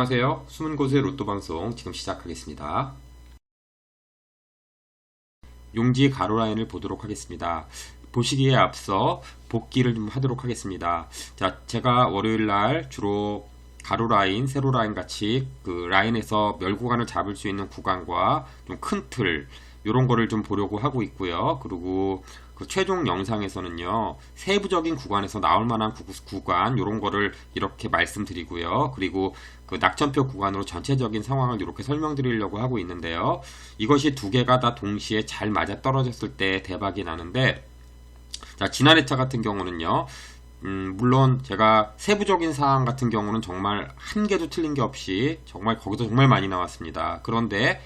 안녕하세요. 숨은 곳의 로또 방송 지금 시작하겠습니다. 용지 가로 라인을 보도록 하겠습니다. 보시기에 앞서 복기를 좀 하도록 하겠습니다. 자, 제가 월요일 날 주로 가로 라인, 세로 라인 같이 그 라인에서 멸구간을 잡을 수 있는 구간과 좀 큰 틀, 이런 거를 좀 보려고 하고 있고요. 그리고 그 최종 영상에서는요 세부적인 구간에서 나올 만한 구, 간 이런 거를 이렇게 말씀드리고요. 그리고 그 낙천표 구간으로 전체적인 상황을 이렇게 설명드리려고 하고 있는데요. 이것이 두 개가 다 동시에 잘 맞아 떨어졌을 때 대박이 나는데 자 지난 회차 같은 경우는요 음, 물론 제가 세부적인 사항 같은 경우는 정말 한 개도 틀린 게 없이 정말 거기서 정말 많이 나왔습니다. 그런데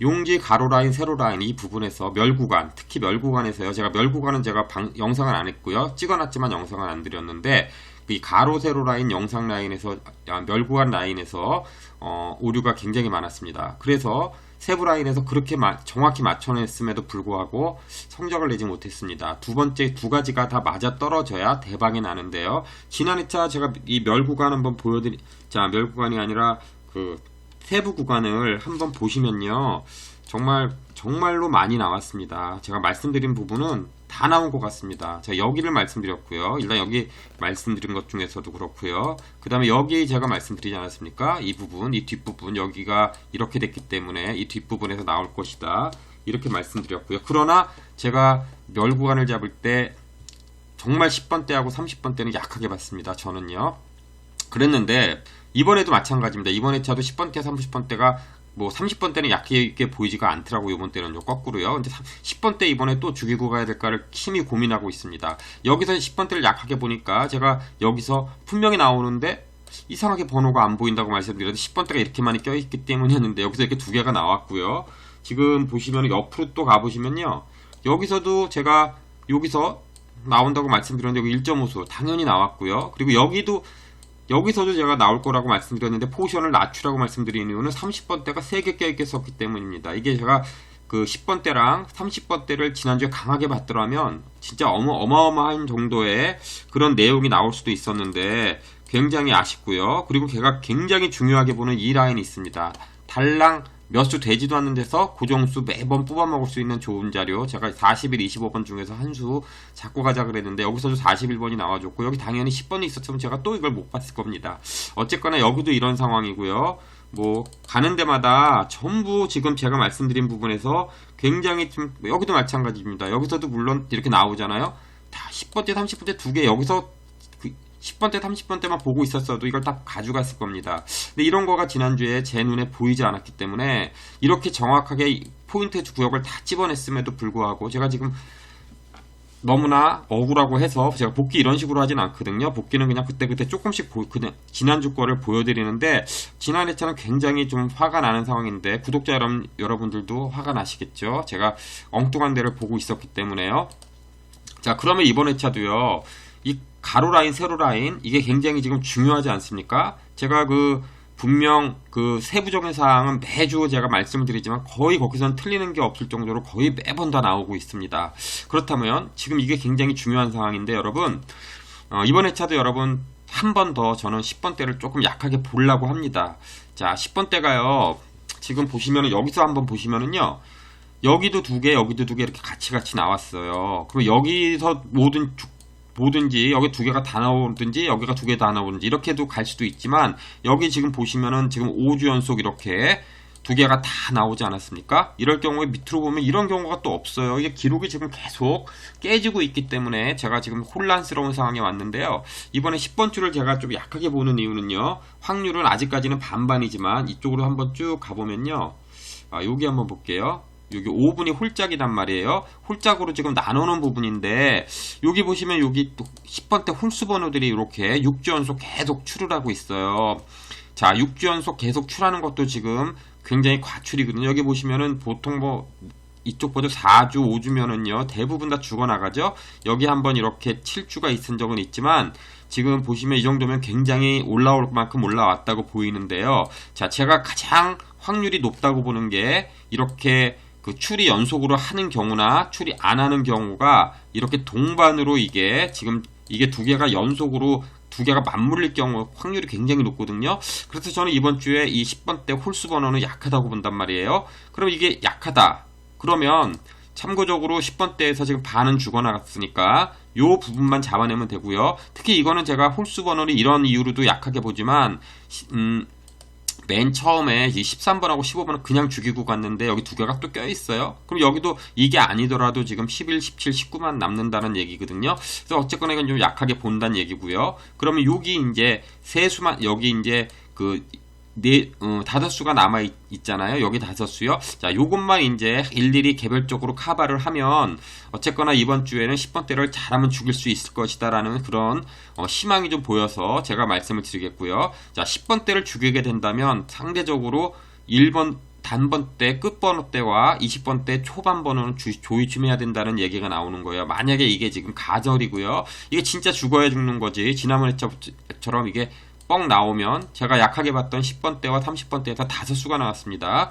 용지 가로 라인, 세로 라인 이 부분에서 멸구간, 특히 멸구간에서요. 제가 멸구간은 제가 방, 영상을 안 했고요. 찍어놨지만 영상을 안 드렸는데 이 가로 세로 라인, 영상 라인에서 아, 멸구간 라인에서 어, 오류가 굉장히 많았습니다. 그래서 세부 라인에서 그렇게 마, 정확히 맞춰냈음에도 불구하고 성적을 내지 못했습니다. 두 번째 두 가지가 다 맞아 떨어져야 대박이 나는데요. 지난 2차 제가 이 멸구간 한번 보여드리, 자 멸구간이 아니라 그 세부 구간을 한번 보시면요. 정말 정말로 많이 나왔습니다. 제가 말씀드린 부분은 다 나온 것 같습니다. 제가 여기를 말씀드렸고요. 일단 여기 말씀드린 것 중에서도 그렇고요. 그 다음에 여기 제가 말씀드리지 않았습니까? 이 부분, 이 뒷부분, 여기가 이렇게 됐기 때문에 이 뒷부분에서 나올 것이다. 이렇게 말씀드렸고요. 그러나 제가 멸 구간을 잡을 때 정말 10번대하고 30번대는 약하게 봤습니다. 저는요. 그랬는데 이번에도 마찬가지입니다. 이번 에차도 10번대, 30번대가 뭐 30번대는 약하게 보이지가 않더라고요. 이번 때는요. 거꾸로요. 근데 10번대 이번에 또 죽이고 가야 될까를 심히 고민하고 있습니다. 여기서 10번대를 약하게 보니까 제가 여기서 분명히 나오는데 이상하게 번호가 안 보인다고 말씀드렸는데 10번대가 이렇게 많이 껴있기 때문이었는데 여기서 이렇게 두 개가 나왔고요. 지금 보시면 옆으로 또 가보시면요. 여기서도 제가 여기서 나온다고 말씀드렸는데 여기 1.5수 당연히 나왔고요. 그리고 여기도 여기서도 제가 나올 거라고 말씀드렸는데 포션을 낮추라고 말씀드리는 이유는 30번대가 3개 껴있게 썼기 때문입니다. 이게 제가 그 10번대랑 30번대를 지난주에 강하게 봤더라면 진짜 어마, 어마어마한 정도의 그런 내용이 나올 수도 있었는데 굉장히 아쉽고요. 그리고 제가 굉장히 중요하게 보는 이 라인이 있습니다. 달랑 몇수 되지도 않는 데서 고정수 매번 뽑아 먹을 수 있는 좋은 자료. 제가 41, 25번 중에서 한 수 잡고 가자 그랬는데 여기서도 41번이 나와줬고 여기 당연히 10번이 있었으면 제가 또 이걸 못 봤을 겁니다. 어쨌거나 여기도 이런 상황이고요. 뭐 가는 데마다 전부 지금 제가 말씀드린 부분에서 굉장히 좀 여기도 마찬가지입니다. 여기서도 물론 이렇게 나오잖아요. 다 10번째 30번째 두 개 여기서 10번대, 30번대만 보고 있었어도 이걸 딱 가져갔을 겁니다. 근데 이런 거가 지난주에 제 눈에 보이지 않았기 때문에 이렇게 정확하게 포인트 구역을 다 집어냈음에도 불구하고 제가 지금 너무나 억울하고 해서 제가 복귀 이런 식으로 하진 않거든요. 복귀는 그냥 그때그때 조금씩 보, 그냥 지난주 거를 보여드리는데 지난 회차는 굉장히 좀 화가 나는 상황인데 구독자 여러분, 여러분들도 화가 나시겠죠. 제가 엉뚱한 데를 보고 있었기 때문에요. 자 그러면 이번 회차도요. 이 가로 라인, 세로 라인 이게 굉장히 지금 중요하지 않습니까? 제가 그 분명 그 세부적인 사항은 매주 제가 말씀을 드리지만 거의 거기서는 틀리는 게 없을 정도로 거의 매번 다 나오고 있습니다. 그렇다면 지금 이게 굉장히 중요한 상황인데 여러분 어, 이번 회차도 여러분 한 번 더 저는 10번대를 조금 약하게 보려고 합니다. 자 10번대가요 지금 보시면은 여기서 한번 보시면은요 여기도 두 개, 여기도 두 개 이렇게 같이 같이 나왔어요. 그럼 여기서 모든 뭐든지 여기 두 개가 다 나오든지 여기가 두 개 다 나오든지 이렇게도 갈 수도 있지만 여기 지금 보시면은 지금 5주 연속 이렇게 두 개가 다 나오지 않았습니까? 이럴 경우에 밑으로 보면 이런 경우가 또 없어요. 이게 기록이 지금 계속 깨지고 있기 때문에 제가 지금 혼란스러운 상황에 왔는데요. 이번에 10번 줄을 제가 좀 약하게 보는 이유는요. 확률은 아직까지는 반반이지만 이쪽으로 한번 쭉 가보면요. 아, 여기 한번 볼게요. 여기 5분이 홀짝이란 말이에요. 홀짝으로 지금 나누는 부분인데 여기 보시면 여기 또 10번대 홀수 번호들이 이렇게 6주 연속 계속 출을 하고 있어요. 자, 6주 연속 계속 출하는 것도 지금 굉장히 과출이거든요. 여기 보시면은 보통 뭐 이쪽 보죠 4주, 5주면은요 대부분 다 죽어나가죠. 여기 한번 이렇게 7주가 있은 적은 있지만 지금 보시면 이 정도면 굉장히 올라올 만큼 올라왔다고 보이는데요. 자, 제가 가장 확률이 높다고 보는 게 이렇게 그 출이 연속으로 하는 경우나 출이 안 하는 경우가 이렇게 동반으로 이게 지금 이게 두 개가 연속으로 두 개가 맞물릴 경우 확률이 굉장히 높거든요. 그래서 저는 이번 주에 이 10번 대 홀수 번호는 약하다고 본단 말이에요. 그럼 이게 약하다. 그러면 참고적으로 10번 대에서 지금 반은 죽어나갔으니까 요 부분만 잡아내면 되고요. 특히 이거는 제가 홀수 번호를 이런 이유로도 약하게 보지만 음, 맨 처음에 이 13번하고 15번은 그냥 죽이고 갔는데 여기 두 개가 또 껴있어요. 그럼 여기도 이게 아니더라도 지금 11, 17, 19만 남는다는 얘기거든요. 그래서 어쨌거나 이건 좀 약하게 본다는 얘기고요. 그러면 여기 이제 세수만, 여기 이제 그 네, 어, 다섯 수가 남아 있, 잖아요 여기 다섯 수요. 자, 요것만 이제 일일이 개별적으로 카바를 하면 어쨌거나 이번 주에는 10번대를 잘하면 죽일 수 있을 것이다라는 그런 어, 희망이 좀 보여서 제가 말씀을 드리겠고요. 자, 10번대를 죽이게 된다면 상대적으로 1번 단번 대 끝번호 때와 20번 대 초반 번호는 주, 조심해야 된다는 얘기가 나오는 거예요. 만약에 이게 지금 가절이고요. 이게 진짜 죽어야 죽는 거지. 지난번에처럼 이게 뻥 나오면 제가 약하게 봤던 10번 대와 30번 대에서 다섯 수가 나왔습니다.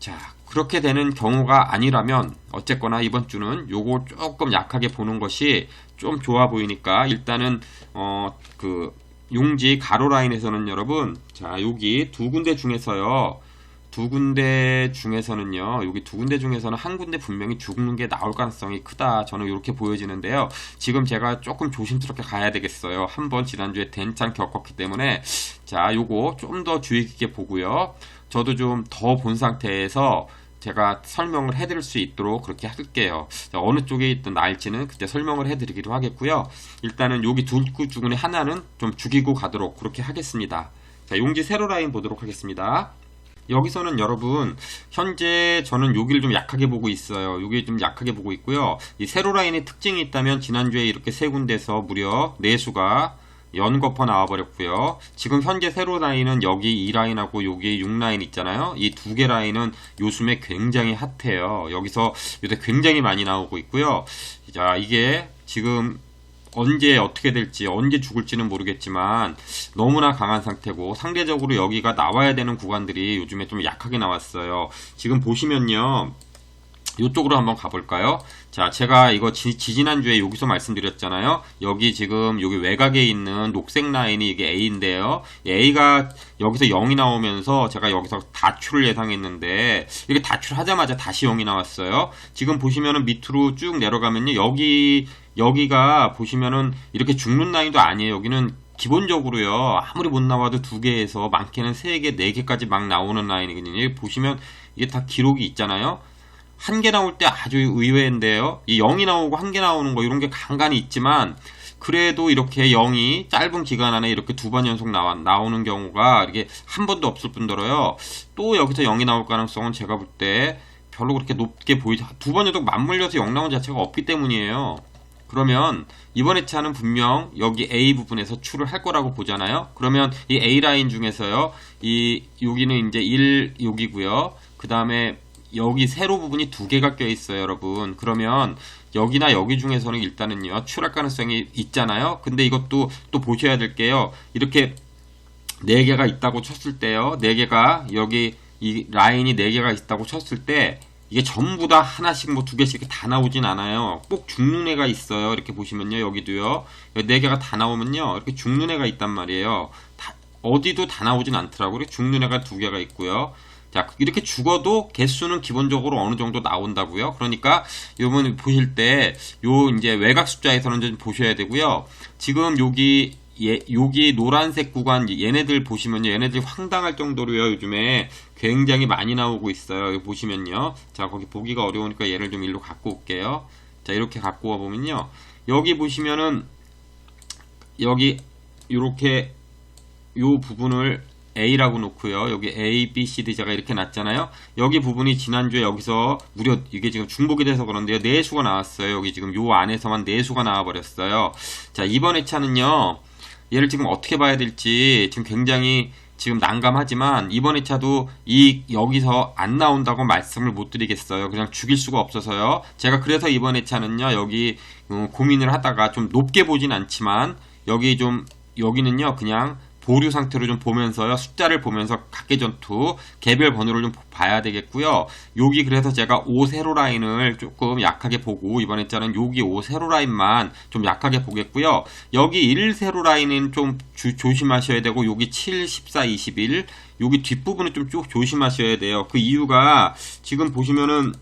자, 그렇게 되는 경우가 아니라면 어쨌거나 이번 주는 요거 조금 약하게 보는 것이 좀 좋아 보이니까 일단은 어 그 용지 가로 라인에서는 여러분 자 여기 두 군데 중에서요 두 군데 중에서는요, 여기 두 군데 중에서는 한 군데 분명히 죽는 게 나올 가능성이 크다. 저는 이렇게 보여지는데요. 지금 제가 조금 조심스럽게 가야 되겠어요. 한번 지난주에 된창 겪었기 때문에. 자, 요거 좀 더 주의 깊게 보고요. 저도 좀 더 본 상태에서 제가 설명을 해드릴 수 있도록 그렇게 할게요. 자, 어느 쪽에 있든 나을지는 그때 설명을 해드리기도 하겠고요. 일단은 여기 둘 중에 하나는 좀 죽이고 가도록 그렇게 하겠습니다. 자, 용지 세로 라인 보도록 하겠습니다. 여기서는 여러분 현재 저는 여기를 좀 약하게 보고 있어요. 여기 좀 약하게 보고 있고요. 이 세로 라인의 특징이 있다면 지난주에 이렇게 세 군데서 무려 네 수가 연거퍼 나와버렸고요. 지금 현재 세로 라인은 여기 2라인하고 여기 6라인 있잖아요. 이 두 개 라인은 요즘에 굉장히 핫해요. 여기서 요새 굉장히 많이 나오고 있고요. 자, 이게 지금 언제 어떻게 될지 언제 죽을지는 모르겠지만 너무나 강한 상태고 상대적으로 여기가 나와야 되는 구간들이 요즘에 좀 약하게 나왔어요. 지금 보시면요. 이쪽으로 한번 가볼까요? 자, 제가 이거 지, 지난주에 여기서 말씀드렸잖아요. 여기 지금 여기 외곽에 있는 녹색 라인이 이게 A인데요. A가 여기서 0이 나오면서 제가 여기서 다출을 예상했는데 이게 다출하자마자 다시 0이 나왔어요. 지금 보시면은 밑으로 쭉 내려가면요. 여기 여기가 보시면은 이렇게 죽는 라인도 아니에요. 여기는 기본적으로요. 아무리 못 나와도 두 개에서 많게는 세 개, 네 개까지 막 나오는 라인이거든요. 보시면 이게 다 기록이 있잖아요. 한 개 나올 때 아주 의외인데요. 이 0이 나오고 한 개 나오는 거 이런 게 간간히 있지만 그래도 이렇게 0이 짧은 기간 안에 이렇게 두 번 연속 나와, 나오는 경우가 이게 한 번도 없을 뿐더러요. 또 여기서 0이 나올 가능성은 제가 볼 때 별로 그렇게 높게 보이지 두 번 연속 맞물려서 0 나온 자체가 없기 때문이에요. 그러면 이번 회차는 분명 여기 A 부분에서 출을 할 거라고 보잖아요. 그러면 이 A 라인 중에서요. 이 여기는 이제 1 여기고요. 그 다음에 여기 세로 부분이 두 개가 껴 있어요, 여러분. 그러면 여기나 여기 중에서는 일단은요. 출할 가능성이 있잖아요. 근데 이것도 또 보셔야 될 게요. 이렇게 네 개가 있다고 쳤을 때요. 네 개가 여기 이 라인이 네 개가 있다고 쳤을 때 이게 전부 다 하나씩 뭐 두 개씩 다 나오진 않아요. 꼭 죽는 애가 있어요. 이렇게 보시면요. 여기도요. 네 개가 다 나오면요. 이렇게 죽는 애가 있단 말이에요. 다, 어디도 다 나오진 않더라고요. 죽는 애가 두 개가 있고요. 자, 이렇게 죽어도 개수는 기본적으로 어느 정도 나온다고요. 그러니까 요번 보실 때 요 이제 외곽 숫자에서는 좀 보셔야 되고요. 지금 여기 예, 여기 노란색 구간 얘네들 보시면요. 얘네들이 황당할 정도로요. 요즘에 굉장히 많이 나오고 있어요. 여기 보시면요. 자, 거기 보기가 어려우니까 얘를 좀 일로 갖고 올게요. 자, 이렇게 갖고 와 보면요. 여기 보시면은 여기 이렇게 요 부분을 A라고 놓고요. 여기 A, B, C, D 제가 이렇게 놨잖아요. 여기 부분이 지난주에 여기서 무려 이게 지금 중복이 돼서 그런데요. 네 수가 나왔어요. 여기 지금 요 안에서만 네 수가 나와 버렸어요. 자, 이번 회차는요. 얘를 지금 어떻게 봐야 될지 지금 굉장히 지금 난감하지만 이번 회차도 이 여기서 안 나온다고 말씀을 못 드리겠어요. 그냥 죽일 수가 없어서요. 제가 그래서 이번 회차는요 여기 어, 고민을 하다가 좀 높게 보진 않지만 여기 좀 여기는요 그냥 보류 상태로 좀 보면서요. 숫자를 보면서 각계 전투 개별 번호를 좀 봐야 되겠고요. 여기 그래서 제가 5 세로 라인을 조금 약하게 보고 이번 에자는 여기 5 세로 라인만 좀 약하게 보겠고요. 여기 1 세로 라인은 좀 주, 조심하셔야 되고 여기 7, 14, 21 여기 뒷부분은 좀 쭉 조심하셔야 돼요. 그 이유가 지금 보시면은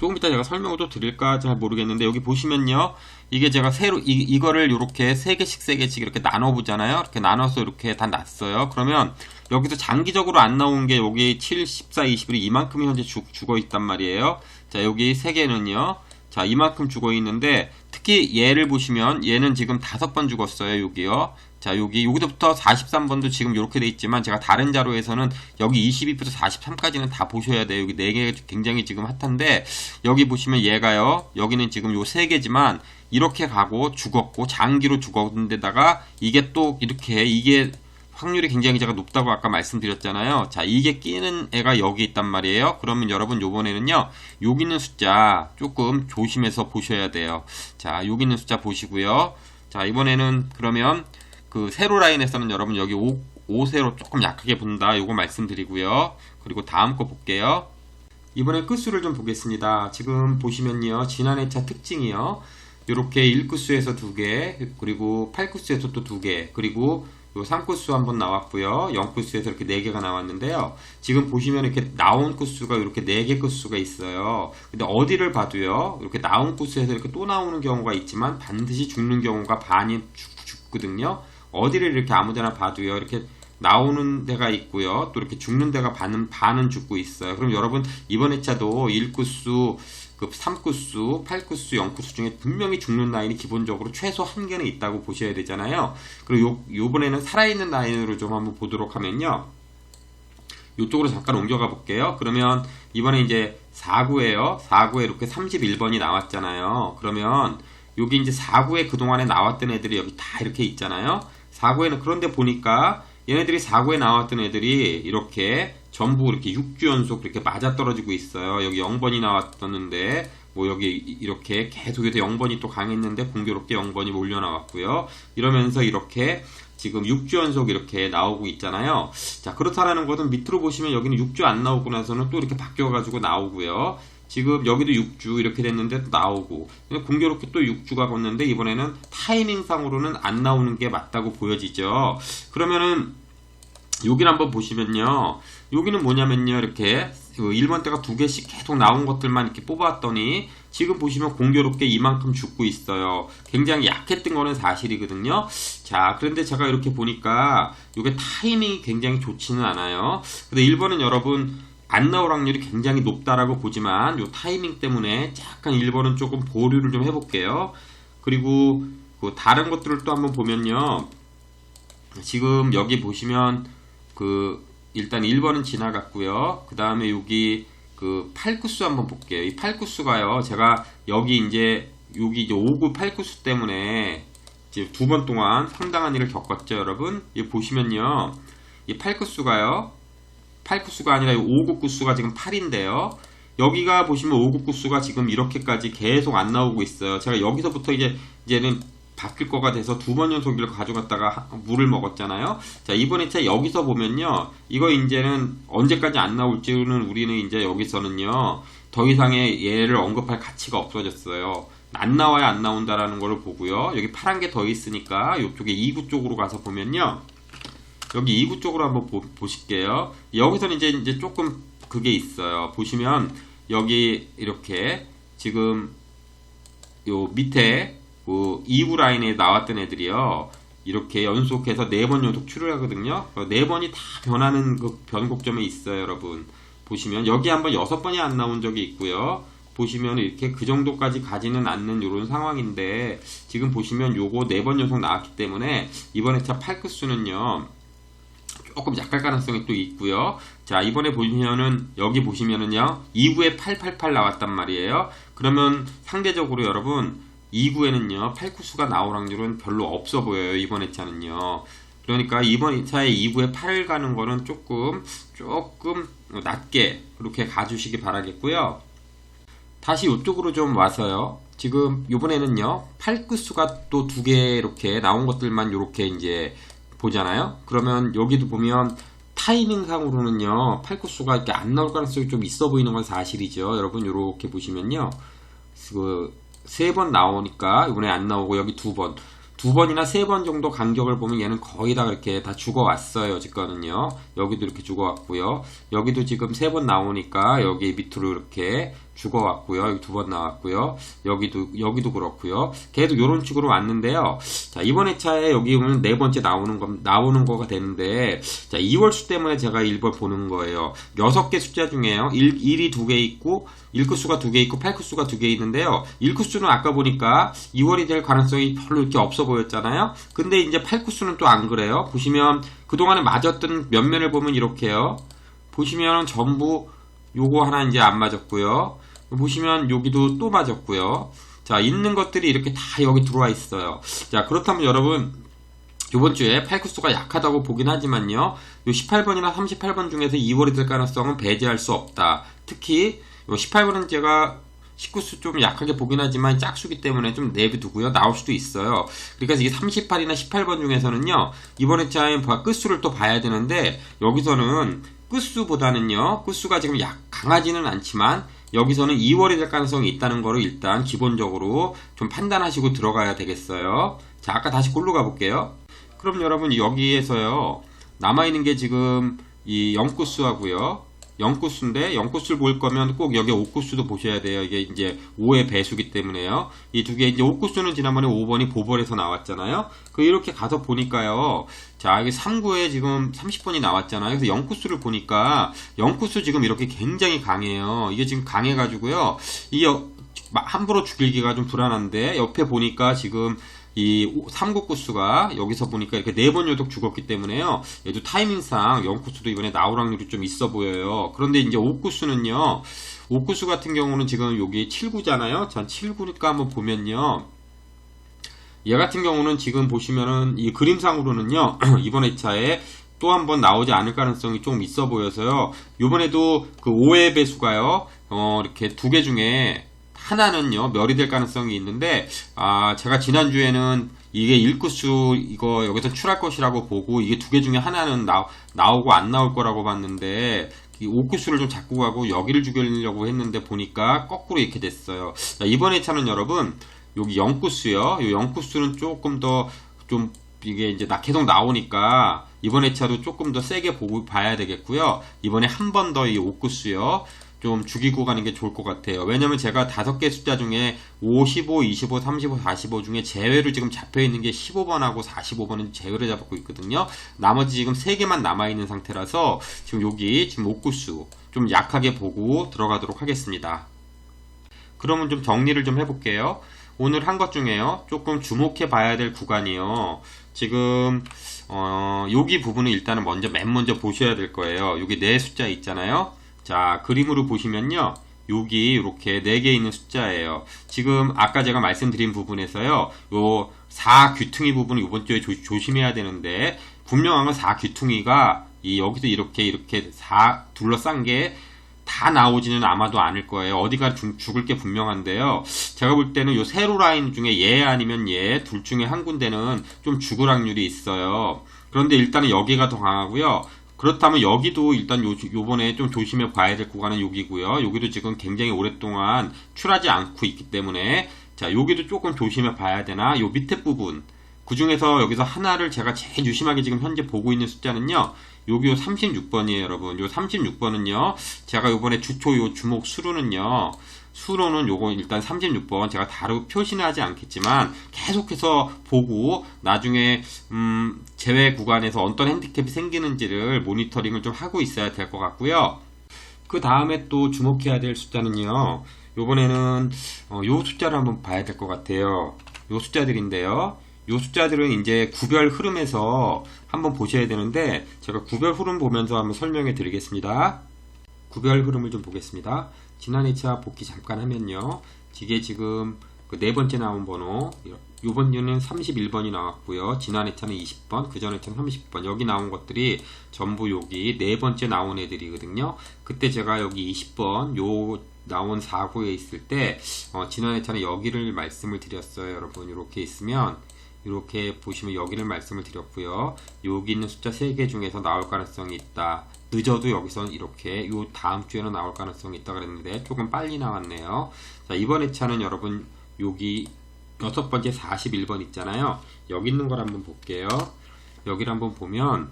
조금 이따 제가 설명을 또 드릴까 잘 모르겠는데 여기 보시면요. 이게 제가 새로 이, 이거를 이렇게 세 개씩 세 개씩 이렇게 나눠 보잖아요. 이렇게 나눠서 이렇게 다 놨어요. 그러면 여기서 장기적으로 안 나온 게 여기 7, 14, 21이 이만큼이 현재 죽, 죽어 있단 말이에요. 자, 여기 세 개는요. 자, 이만큼 죽어 있는데 특히 얘를 보시면 얘는 지금 다섯 번 죽었어요. 여기요. 자, 여기 여기서부터 43번도 지금 이렇게 돼 있지만 제가 다른 자료에서는 여기 22부터 43까지는 다 보셔야 돼요. 여기 4개 굉장히 지금 핫한데 여기 보시면 얘가요. 여기는 지금 요 3개지만 이렇게 가고 죽었고 장기로 죽었는데다가 이게 또 이렇게 이게 확률이 굉장히 제가 높다고 아까 말씀드렸잖아요. 자, 이게 끼는 애가 여기 있단 말이에요. 그러면 여러분 요번에는요. 여기 있는 숫자 조금 조심해서 보셔야 돼요. 자, 여기 있는 숫자 보시고요. 자, 이번에는 그러면 그 세로 라인에서는 여러분 여기 5, 5세로 조금 약하게 본다. 요거 말씀드리고요. 그리고 다음 거 볼게요. 이번에 끝수를 좀 보겠습니다. 지금 보시면요. 지난 회차 특징이요. 이렇게 1구수에서 2개, 그리고 8구수에서 또 2개, 그리고 요 3구수 한번 나왔고요. 0구수에서 이렇게 4개가 나왔는데요. 지금 보시면 이렇게 나온 구수가 이렇게 4개 구수가 있어요. 근데 어디를 봐도요. 이렇게 나온 구수에서 이렇게 또 나오는 경우가 있지만 반드시 죽는 경우가 반이 죽, 죽거든요. 어디를 이렇게 아무데나 봐도요. 이렇게 나오는 데가 있고요. 또 이렇게 죽는 데가 반은, 반은 죽고 있어요. 그럼 여러분 이번 회차도 1구수 그 3구수, 8구수, 0구수 중에 분명히 죽는 라인이 기본적으로 최소 한 개는 있다고 보셔야 되잖아요. 그리고 요, 요번에는 살아있는 라인으로 좀 한번 보도록 하면요. 이쪽으로 잠깐 옮겨가 볼게요. 그러면 이번에 이제 4구에요. 4구에 이렇게 31번이 나왔잖아요. 그러면 여기 이제 4구에 그동안에 나왔던 애들이 여기 다 이렇게 있잖아요. 4구에는 그런데 보니까 얘네들이 4구에 나왔던 애들이 이렇게 전부 이렇게 6주 연속 이렇게 맞아떨어지고 있어요. 여기 0번이 나왔었는데 뭐 여기 이렇게 계속해서 0번이 또 강했는데 공교롭게 0번이 몰려 나왔고요. 이러면서 이렇게 지금 6주 연속 이렇게 나오고 있잖아요. 자, 그렇다라는 것은 밑으로 보시면 여기는 6주 안 나오고 나서는 또 이렇게 바뀌어가지고 나오고요. 지금 여기도 6주 이렇게 됐는데 또 나오고 공교롭게 또 6주가 걷는데 이번에는 타이밍상으로는 안 나오는 게 맞다고 보여지죠. 그러면은 여기를 한번 보시면요. 여기는 뭐냐면요. 이렇게 1번 때가 두 개씩 계속 나온 것들만 이렇게 뽑았더니 지금 보시면 공교롭게 이만큼 죽고 있어요. 굉장히 약했던 거는 사실이거든요. 자, 그런데 제가 이렇게 보니까 이게 타이밍이 굉장히 좋지는 않아요. 근데 1번은 여러분 안 나올 확률이 굉장히 높다라고 보지만 이 타이밍 때문에 약간 1번은 조금 보류를 좀 해볼게요. 그리고 그 다른 것들을 또 한번 보면요. 지금 여기 보시면 그 일단 1번은 지나갔고요. 그 다음에 여기 그 8구수 한번 볼게요. 이 8구수가요. 제가 여기 이제 여기 이제 5구 8구수 때문에 이제 두 번 동안 상당한 일을 겪었죠, 여러분. 이 보시면요. 이 8구수가요. 8구수가 아니라 5구 구수가 지금 8인데요. 여기가 보시면 5구 구수가 지금 이렇게까지 계속 안 나오고 있어요. 제가 여기서부터 이제 이제는 바뀔 거가 돼서 두 번 연속 이를 가져갔다가 물을 먹었잖아요. 자, 이번 에 차 여기서 보면요. 이거 이제는 언제까지 안 나올지는 우리는 이제 여기서는요. 더 이상의 얘를 언급할 가치가 없어졌어요. 안 나와야 안 나온다라는 걸 보고요. 여기 파란 게 더 있으니까 이쪽에 2구 쪽으로 가서 보면요. 여기 2구 쪽으로 한번 보, 보실게요. 여기서는 이제 이제 조금 그게 있어요. 보시면 여기 이렇게 지금 요 밑에 그 2구 라인에 나왔던 애들이요. 이렇게 연속해서 4번 연속 출혈하거든요. 4번이 다 변하는 그 변곡점에 있어요, 여러분. 보시면 여기 한번 6번이 안 나온 적이 있고요. 보시면 이렇게 그 정도까지 가지는 않는 이런 상황인데 지금 보시면 요거 4번 연속 나왔기 때문에 이번 에차 8급수는요. 조금 약할 가능성이 또 있고요. 자, 이번에 보시면은 여기 보시면은요. 2구에 888 나왔단 말이에요. 그러면 상대적으로 여러분 2구에는요 8구수가 나올 확률은 별로 없어 보여요 이번 회차는요 그러니까 이번 2차에 2구에 8을 가는 거는 조금 조금 낮게 그렇게 가주시기 바라겠고요 다시 이쪽으로 좀 와서요 지금 이번에는요 8구수가 또 두 개 이렇게 나온 것들만 이렇게 이제 보잖아요. 그러면 여기도 보면 타이밍상으로는요, 팔구수가 이렇게 안 나올 가능성이 좀 있어 보이는 건 사실이죠. 여러분, 이렇게 보시면요. 그, 세 번 나오니까, 이번에 안 나오고, 여기 두 번. 두 번이나 세 번 정도 간격을 보면 얘는 거의 다 이렇게 다 죽어왔어요. 지금은요. 여기도 이렇게 죽어왔고요. 여기도 지금 세 번 나오니까 여기 밑으로 이렇게 죽어왔고요. 여기 두번 나왔고요. 여기도 여기도 그렇고요. 계속 이런 식으로 왔는데요. 자 이번 회차에 여기 보면 네 번째 나오는 거 나오는 거가 되는데 자 2월 수 때문에 제가 1번 보는 거예요. 여섯 개 숫자 중에요. 1, 1이 두개 있고 1쿠수가 두개 있고 8쿠수가 두개 있는데요. 1쿠수는 아까 보니까 2월이 될 가능성이 별로 이렇게 없어 보였잖아요. 근데 이제 8쿠수는 또 안 그래요. 보시면 그동안에 맞았던 면면을 보면 이렇게요. 보시면 전부 요거 하나 이제 안 맞았고요. 보시면 여기도 또 맞았고요. 자, 있는 것들이 이렇게 다 여기 들어와 있어요. 자, 그렇다면 여러분, 이번 주에 팔쿠스가 약하다고 보긴 하지만요. 요 18번이나 38번 중에서 2월이 될 가능성은 배제할 수 없다. 특히 요 18번은 제가 19수 좀 약하게 보긴 하지만 짝수기 때문에 좀 내비두고요. 나올 수도 있어요. 그러니까 이게 38이나 18번 중에서는요. 이번 회차에 끝수를 또 봐야 되는데 여기서는 끝수보다는요. 끝수가 지금 약 강하지는 않지만 여기서는 2월이 될 가능성이 있다는 거를 일단 기본적으로 좀 판단하시고 들어가야 되겠어요. 자, 아까 다시 골로 가볼게요. 그럼 여러분 여기에서요. 남아있는 게 지금 이 0구수하고요. 0구수인데 0구수를 볼 거면 꼭 여기 5구수도 보셔야 돼요. 이게 이제 5의 배수기 때문에요. 이 두 개 이제 5구수는 지난번에 5번이 보벌에서 나왔잖아요. 그 이렇게 가서 보니까요. 자, 여기 3구에 지금 30번이 나왔잖아요. 그래서 0구수를 보니까 0구수 지금 이렇게 굉장히 강해요. 이게 지금 강해 가지고요. 이 함부로 죽이기가 좀 불안한데 옆에 보니까 지금 이 삼국구수가 여기서 보니까 이렇게 네번 요독 죽었기 때문에요. 얘도 타이밍상 영구수도 이번에 나올 확률이 좀 있어 보여요. 그런데 이제 5구수는요. 5구수 같은 경우는 지금 여기 7구잖아요. 자, 7구니까 한번 보면요. 얘 같은 경우는 지금 보시면은 이 그림상으로는요. 이번 회차에 또 한 번 나오지 않을 가능성이 좀 있어 보여서요. 이번에도 그 5의 배수가요. 어, 이렇게 두 개 중에 하나는요 멸이 될 가능성이 있는데 아 제가 지난주에는 이게 일구수 이거 여기서 출할 것이라고 보고 이게 두 개 중에 하나는 나, 나오고 안 나올 거라고 봤는데 이 옥구수를 좀 잡고 가고 여기를 죽이려고 했는데 보니까 거꾸로 이렇게 됐어요. 자, 이번 회차는 여러분 여기 영구수요. 이 영구수는 조금 더 좀 이게 이제 나 계속 나오니까 이번 회차도 조금 더 세게 보고 봐야 되겠고요. 이번에 한 번 더이 옥구수요 좀 죽이고 가는 게 좋을 것 같아요. 왜냐면 제가 다섯 개 숫자 중에 5, 15, 25, 35, 45 중에 제외로 지금 잡혀 있는 게 15번하고 45번은 제외로 잡고 있거든요. 나머지 지금 3개만 남아 있는 상태라서 지금 여기 지금 옥구수 좀 약하게 보고 들어가도록 하겠습니다. 그러면 좀 정리를 좀 해볼게요. 오늘 한 것 중에요. 조금 주목해 봐야 될 구간이요. 지금 어, 여기 부분은 일단은 먼저 맨 먼저 보셔야 될 거예요. 여기 네 숫자 있잖아요. 자, 그림으로 보시면요. 여기 이렇게 4개 있는 숫자예요. 지금 아까 제가 말씀드린 부분에서요. 요 4 귀퉁이 부분을 이번 주에 조, 조심해야 되는데 분명한 건 4 귀퉁이가 이 여기도 이렇게 이렇게 4 둘러싼 게 다 나오지는 아마도 않을 거예요. 어디가 주, 죽을 게 분명한데요. 제가 볼 때는 요 세로 라인 중에 얘 아니면 얘 둘 중에 한 군데는 좀 죽을 확률이 있어요. 그런데 일단은 여기가 더 강하고요. 그렇다면 여기도 일단 요, 요번에 좀 조심해 봐야 될 구간은 여기고요. 여기도 지금 굉장히 오랫동안 출하지 않고 있기 때문에 자, 여기도 조금 조심해 봐야 되나? 요 밑에 부분. 그 중에서 여기서 하나를 제가 제일 유심하게 지금 현재 보고 있는 숫자는요. 여기 요 36번이에요, 여러분. 요 36번은요. 제가 요번에 주초 요 주목 수로는요. 수로는 요거 일단 36번 제가 다루 표시는 하지 않겠지만 계속해서 보고 나중에 음 제외 구간에서 어떤 핸디캡이 생기는지를 모니터링을 좀 하고 있어야 될 것 같고요. 그 다음에 또 주목해야 될 숫자는요. 요번에는 어, 요 숫자를 한번 봐야 될 것 같아요. 요 숫자들인데요. 요 숫자들은 이제 구별 흐름에서 한번 보셔야 되는데 제가 구별 흐름 보면서 한번 설명해 드리겠습니다. 구별 흐름을 좀 보겠습니다. 지난 2차 복귀 잠깐 하면요. 이게 지금 그 네 번째 나온 번호 요번 년은 31번이 나왔고요. 지난 해차는 20번, 그전 해차는 30번. 여기 나온 것들이 전부 여기 네 번째 나온 애들이거든요. 그때 제가 여기 20번 요 나온 4구에 있을 때 어, 지난 해차는 여기를 말씀을 드렸어요. 여러분 이렇게 있으면 이렇게 보시면 여기를 말씀을 드렸고요. 여기 있는 숫자 3개 중에서 나올 가능성이 있다. 늦어도 여기선 이렇게 요 다음 주에는 나올 가능성이 있다 그랬는데 조금 빨리 나왔네요. 자, 이번 회차는 여러분 여기 여섯 번째 41번 있잖아요. 여기 있는 걸 한번 볼게요. 여기를 한번 보면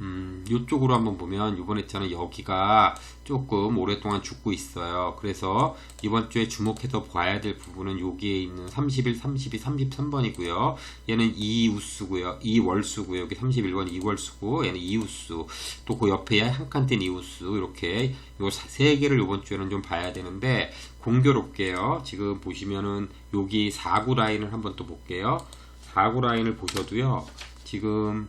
음, 이쪽으로 한번 보면 이번 회차는 여기가 조금 오랫동안 죽고 있어요. 그래서 이번 주에 주목해서 봐야 될 부분은 여기에 있는 31, 32, 33번이고요. 얘는 이우수고요. 이월수고요. 여기 31번 이월수고 얘는 이우수. 또 그 옆에 한 칸뗀 이우수. 이렇게 요 세 개를 이번 주에는 좀 봐야 되는데 공교롭게요. 지금 보시면은 여기 4구 라인을 한번 또 볼게요. 4구 라인을 보셔도요. 지금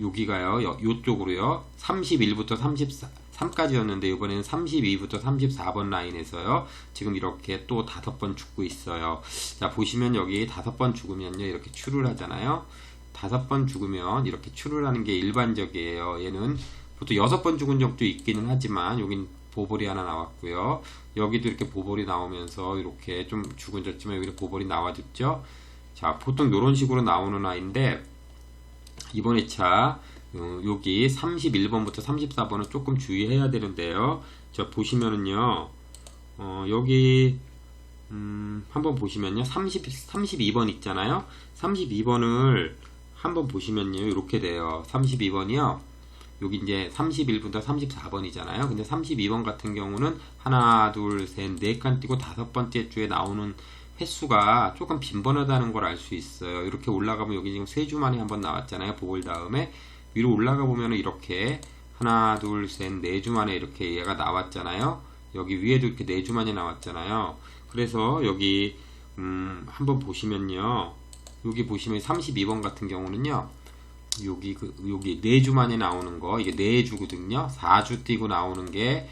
여기가요, 요, 요쪽으로요, 31부터 33까지였는데, 이번에는 32부터 34번 라인에서요, 지금 이렇게 또 다섯 번 죽고 있어요. 자, 보시면 여기 다섯 번 죽으면요, 이렇게 추를 하잖아요. 다섯 번 죽으면 이렇게 추를 하는 게 일반적이에요. 얘는 보통 여섯 번 죽은 적도 있기는 하지만, 여긴 보볼이 하나 나왔고요. 여기도 이렇게 보볼이 나오면서 이렇게 좀 죽은 졌지만 여기 보볼이 나와줬죠. 자, 보통 이런 식으로 나오는 아이인데, 이번 회차 어, 여기 31번부터 34번은 조금 주의해야 되는데요. 자 보시면은요. 어, 여기 음, 한번 보시면요. 30, 32번 있잖아요. 32번을 한번 보시면요. 이렇게 돼요. 32번이요. 여기 이제 31부터 34번이잖아요. 근데 32번 같은 경우는 하나, 둘, 셋, 네 칸 띄고 다섯 번째 주에 나오는 횟수가 조금 빈번하다는 걸 알 수 있어요. 이렇게 올라가면 여기 지금 세 주 만에 한번 나왔잖아요. 보글 다음에 위로 올라가 보면 이렇게 하나, 둘, 셋, 네 주 만에 이렇게 얘가 나왔잖아요. 여기 위에도 이렇게 네 주 만에 나왔잖아요. 그래서 여기 음, 한번 보시면요. 여기 보시면 32번 같은 경우는요. 여기 그 여기 네 주 만에 나오는 거 이게 네 주거든요. 4주 뛰고 나오는 게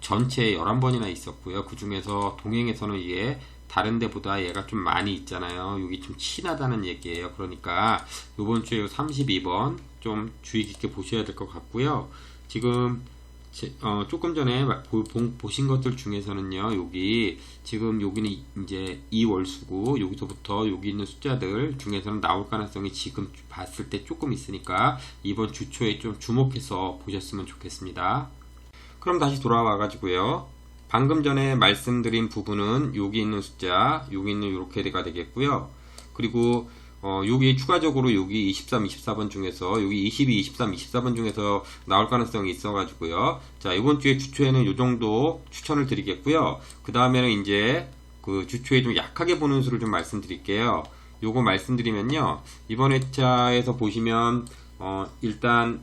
전체 11번이나 있었고요. 그 중에서 동행에서는 이게 다른 데보다 얘가 좀 많이 있잖아요. 여기 좀 친하다는 얘기예요. 그러니까 이번 주에 32번 좀 주의 깊게 보셔야 될 것 같고요. 지금 제, 어, 조금 전에 보, 신 것들 중에서는요, 여기, 지금 여기는 이제 2월수고, 여기서부터 여기 있는 숫자들 중에서는 나올 가능성이 지금 봤을 때 조금 있으니까, 이번 주초에 좀 주목해서 보셨으면 좋겠습니다. 그럼 다시 돌아와 가지고요. 방금 전에 말씀드린 부분은 여기 있는 숫자, 여기 있는 이렇게가 되겠고요. 그리고 어, 여기 추가적으로 여기 23, 24번 중에서 여기 22, 23, 24번 중에서 나올 가능성이 있어가지고요. 자 이번 주에 주초에는 이 정도 추천을 드리겠고요. 그 다음에는 이제 그 주초에 좀 약하게 보는 수를 좀 말씀드릴게요. 요거 말씀드리면요. 이번 회차에서 보시면 어, 일단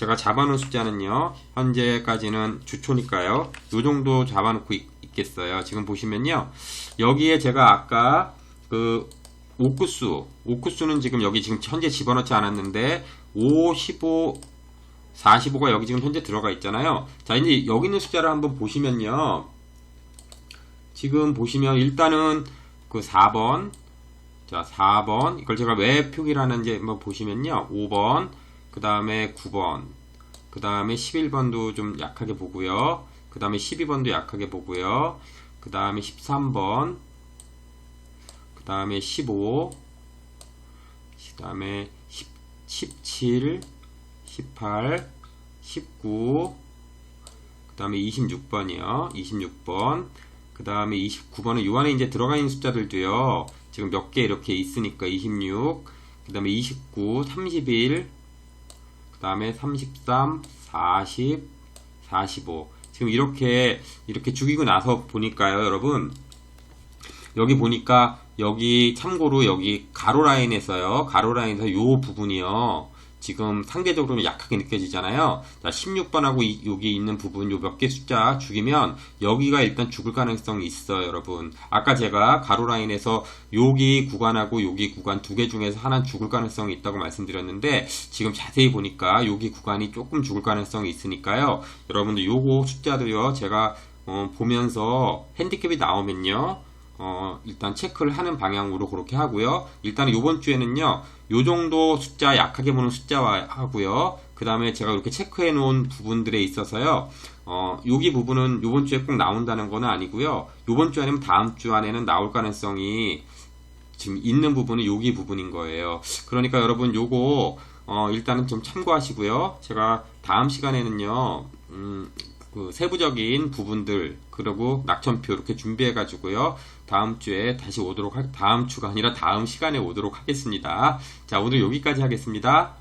제가 잡아놓은 숫자는요 현재까지는 주초니까요. 요 정도 잡아놓고 있, 겠어요. 지금 보시면요. 여기에 제가 아까 그 오크수 오크수는 지금 여기 지금 현재 집어넣지 않았는데 5, 15 45가 여기 지금 현재 들어가 있잖아요. 자 이제 여기 있는 숫자를 한번 보시면요. 지금 보시면 일단은 그 4번 자 4번 이걸 제가 왜 표기를 하는지 한번 보시면요. 5번 그 다음에 9번, 그 다음에 11번도 좀 약하게 보고요. 그 다음에 12번도 약하게 보고요. 그 다음에 13번, 그 다음에 15, 그 다음에 17, 18, 19, 그 다음에 26번이요. 26번, 그 다음에 29번은 요 안에 이제 들어가 있는 숫자들도요. 지금 몇 개 이렇게 있으니까 26, 그 다음에 29, 31, 그 다음에 33, 40, 45 지금 이렇게 이렇게 죽이고 나서 보니까요 여러분. 여기 보니까 여기 참고로 여기 가로 라인에서요 가로 라인에서 요 부분이요 지금 상대적으로 약하게 느껴지잖아요. 자, 16번하고 이, 여기 있는 부분 요 몇 개 숫자 죽이면 여기가 일단 죽을 가능성이 있어요, 여러분. 아까 제가 가로 라인에서 여기 구간하고 여기 구간 두 개 중에서 하나 죽을 가능성이 있다고 말씀드렸는데 지금 자세히 보니까 여기 구간이 조금 죽을 가능성이 있으니까요. 여러분들 요거 숫자도요. 제가 어, 보면서 핸디캡이 나오면요. 어, 일단 체크를 하는 방향으로 그렇게 하고요. 일단 이번 주에는요. 요 정도 숫자 약하게 보는 숫자와 하고요. 그 다음에 제가 이렇게 체크해 놓은 부분들에 있어서요. 어, 여기 부분은 요번 주에 꼭 나온다는 건 아니고요. 요번 주 아니면 다음 주 안에는 나올 가능성이 지금 있는 부분은 여기 부분인 거예요. 그러니까 여러분 요거 어, 일단은 좀 참고하시고요. 제가 다음 시간에는요. 음, 그 세부적인 부분들 그리고 낙천표 이렇게 준비해 가지고요. 다음 주에 다시 오도록 할 다음 주가 아니라 다음 시간에 오도록 하겠습니다. 자, 오늘 여기까지 하겠습니다.